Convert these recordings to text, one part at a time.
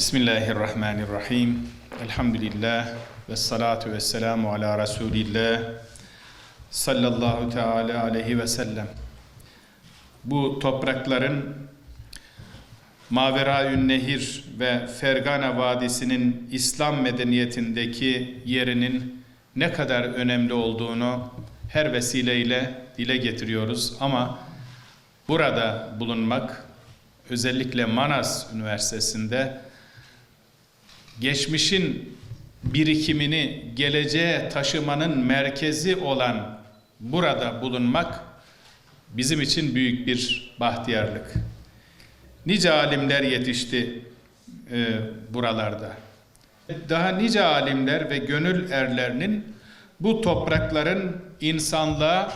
Bismillahirrahmanirrahim. Elhamdülillah ve salatu ve selamu ala Resulillah sallallahu teala aleyhi ve sellem. Bu toprakların Maveraün Nehir ve Fergana Vadisi'nin İslam medeniyetindeki yerinin ne kadar önemli olduğunu her vesileyle dile getiriyoruz ama burada bulunmak özellikle Manas Üniversitesi'nde geçmişin birikimini geleceğe taşımanın merkezi olan burada bulunmak bizim için büyük bir bahtiyarlık. Nice alimler yetişti e, buralarda. Daha nice alimler ve gönül erlerinin bu toprakların insanlığa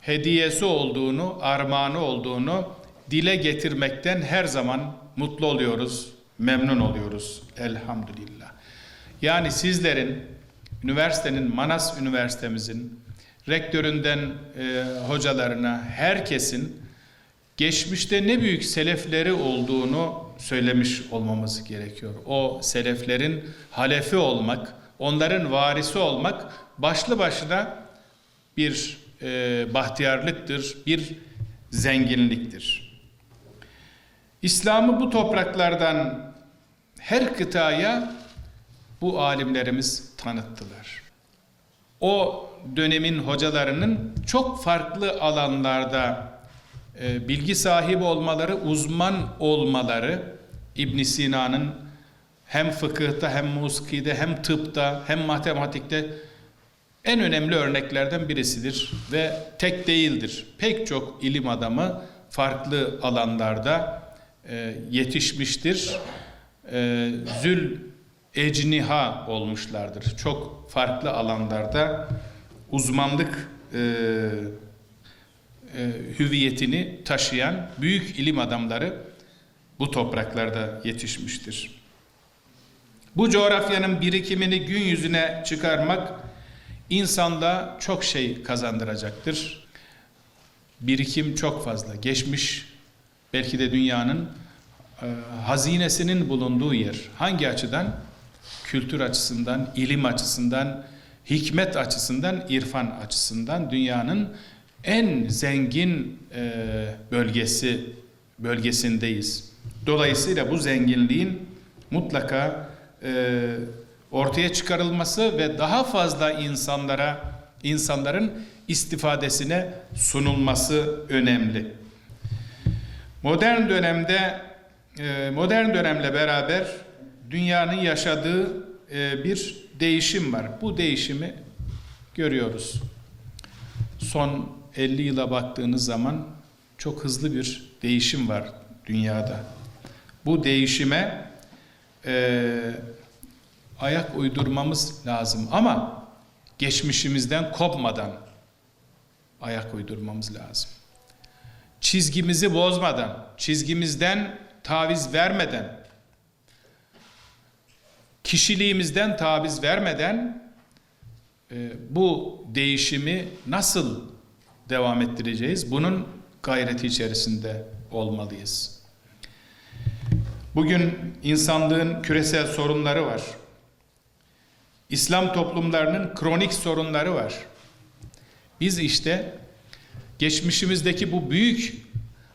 hediyesi olduğunu, armağanı olduğunu dile getirmekten her zaman mutlu oluyoruz, memnun oluyoruz elhamdülillah. Yani sizlerin, üniversitenin, Manas Üniversitemizin, rektöründen e, hocalarına, herkesin geçmişte ne büyük selefleri olduğunu söylemiş olmamız gerekiyor. O seleflerin halefi olmak, onların varisi olmak başlı başına bir e, bahtiyarlıktır, bir zenginliktir. İslam'ı bu topraklardan her kıtaya bu alimlerimiz tanıttılar. O dönemin hocalarının çok farklı alanlarda e, bilgi sahibi olmaları, uzman olmaları İbn Sina'nın hem fıkıhta hem muskide hem tıpta hem matematikte en önemli örneklerden birisidir ve tek değildir. Pek çok ilim adamı farklı alanlarda e, yetişmiştir. E, zül ecniha olmuşlardır. Çok farklı alanlarda uzmanlık e, e, hüviyetini taşıyan büyük ilim adamları bu topraklarda yetişmiştir. Bu coğrafyanın birikimini gün yüzüne çıkarmak insanda çok şey kazandıracaktır. Birikim çok fazla. Geçmiş belki de dünyanın e, hazinesinin bulunduğu yer. Hangi açıdan? Kültür açısından, ilim açısından, hikmet açısından, irfan açısından dünyanın en zengin e, bölgesi bölgesindeyiz. Dolayısıyla bu zenginliğin mutlaka e, ortaya çıkarılması ve daha fazla insanlara insanların istifadesine sunulması önemli. Modern dönemde modern dönemle beraber dünyanın yaşadığı e, bir değişim var. Bu değişimi görüyoruz. Son 50 yıla baktığınız zaman çok hızlı bir değişim var dünyada. Bu değişime e, ayak uydurmamız lazım ama geçmişimizden kopmadan ayak uydurmamız lazım. Çizgimizi bozmadan, çizgimizden taviz vermeden, kişiliğimizden taviz vermeden e, bu değişimi nasıl devam ettireceğiz? Bunun gayreti içerisinde olmalıyız. Bugün insanlığın küresel sorunları var. İslam toplumlarının kronik sorunları var. Biz işte geçmişimizdeki bu büyük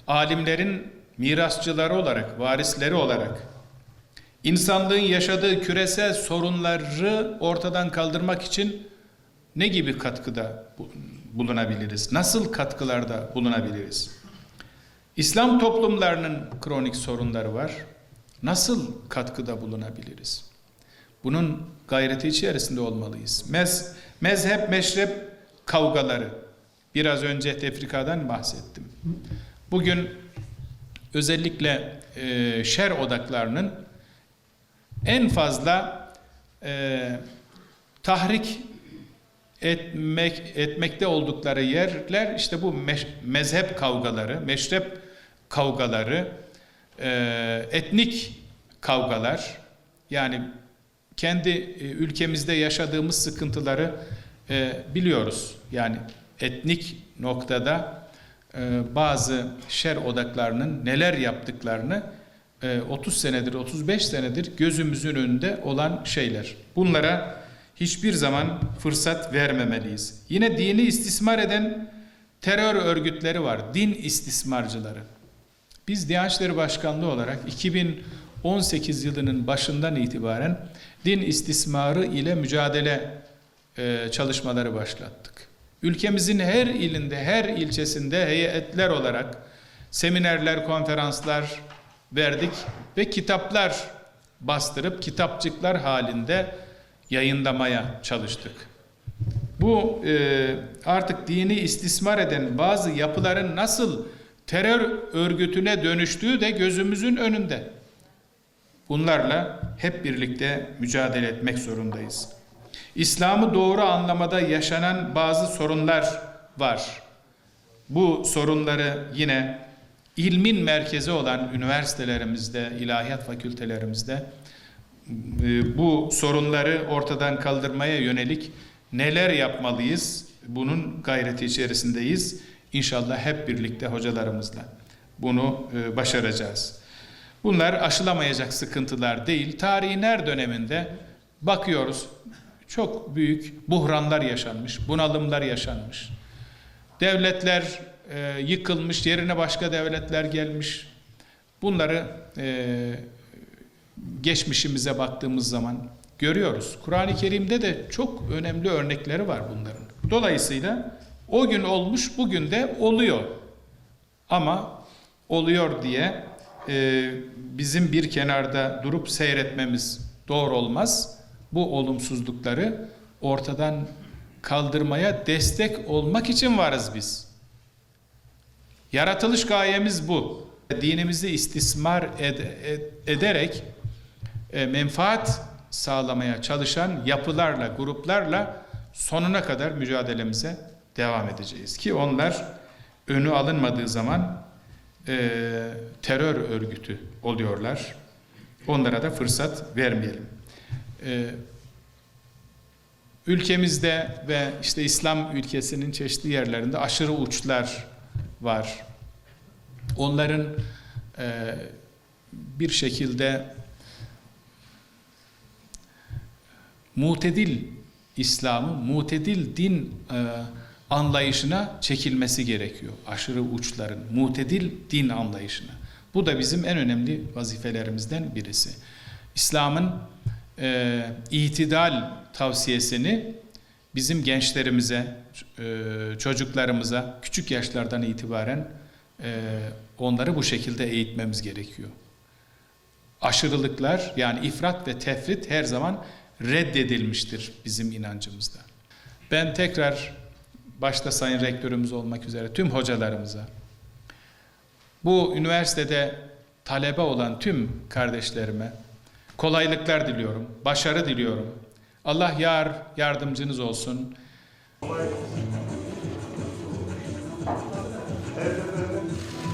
alimlerin mirasçıları olarak, varisleri olarak insanlığın yaşadığı küresel sorunları ortadan kaldırmak için ne gibi katkıda bulunabiliriz? Nasıl katkılarda bulunabiliriz? İslam toplumlarının kronik sorunları var. Nasıl katkıda bulunabiliriz? Bunun gayreti içerisinde olmalıyız. Mez, mezhep, meşrep kavgaları. Biraz önce tefrikadan bahsettim. Bugün özellikle e, şer odaklarının en fazla e, tahrik etmek etmekte oldukları yerler işte bu meş, mezhep kavgaları, meşrep kavgaları, e, etnik kavgalar yani kendi e, ülkemizde yaşadığımız sıkıntıları e, biliyoruz. Yani etnik noktada bazı şer odaklarının neler yaptıklarını e, 30 senedir, 35 senedir gözümüzün önünde olan şeyler. Bunlara hiçbir zaman fırsat vermemeliyiz. Yine dini istismar eden terör örgütleri var, din istismarcıları. Biz Diyanet Başkanlığı olarak 2018 yılının başından itibaren din istismarı ile mücadele e, çalışmaları başlattık. Ülkemizin her ilinde, her ilçesinde heyetler olarak seminerler, konferanslar verdik ve kitaplar bastırıp kitapçıklar halinde yayınlamaya çalıştık. Bu e, artık dini istismar eden bazı yapıların nasıl terör örgütüne dönüştüğü de gözümüzün önünde. Bunlarla hep birlikte mücadele etmek zorundayız. İslam'ı doğru anlamada yaşanan bazı sorunlar var. Bu sorunları yine ilmin merkezi olan üniversitelerimizde, ilahiyat fakültelerimizde e, bu sorunları ortadan kaldırmaya yönelik neler yapmalıyız? Bunun gayreti içerisindeyiz. İnşallah hep birlikte hocalarımızla bunu e, başaracağız. Bunlar aşılamayacak sıkıntılar değil. Tarihin her döneminde bakıyoruz çok büyük buhranlar yaşanmış, bunalımlar yaşanmış. Devletler e, yıkılmış, yerine başka devletler gelmiş. Bunları e, geçmişimize baktığımız zaman görüyoruz. Kur'an-ı Kerim'de de çok önemli örnekleri var bunların. Dolayısıyla o gün olmuş, bugün de oluyor. Ama oluyor diye e, bizim bir kenarda durup seyretmemiz doğru olmaz. Bu olumsuzlukları ortadan kaldırmaya destek olmak için varız biz. Yaratılış gayemiz bu. Dinimizi istismar ed- ed- ederek e, menfaat sağlamaya çalışan yapılarla, gruplarla sonuna kadar mücadelemize devam edeceğiz. Ki onlar önü alınmadığı zaman e, terör örgütü oluyorlar. Onlara da fırsat vermeyelim. E, ülkemizde ve işte İslam ülkesinin çeşitli yerlerinde aşırı uçlar var. Onların e, bir şekilde mutedil İslam'ı, mutedil din e, anlayışına çekilmesi gerekiyor. Aşırı uçların, mutedil din anlayışına. Bu da bizim en önemli vazifelerimizden birisi. İslam'ın e, itidal tavsiyesini bizim gençlerimize, e, çocuklarımıza küçük yaşlardan itibaren e, onları bu şekilde eğitmemiz gerekiyor. Aşırılıklar yani ifrat ve tefrit her zaman reddedilmiştir bizim inancımızda. Ben tekrar başta Sayın Rektörümüz olmak üzere tüm hocalarımıza, bu üniversitede talebe olan tüm kardeşlerime kolaylıklar diliyorum, başarı diliyorum. Allah yar yardımcınız olsun. Evet,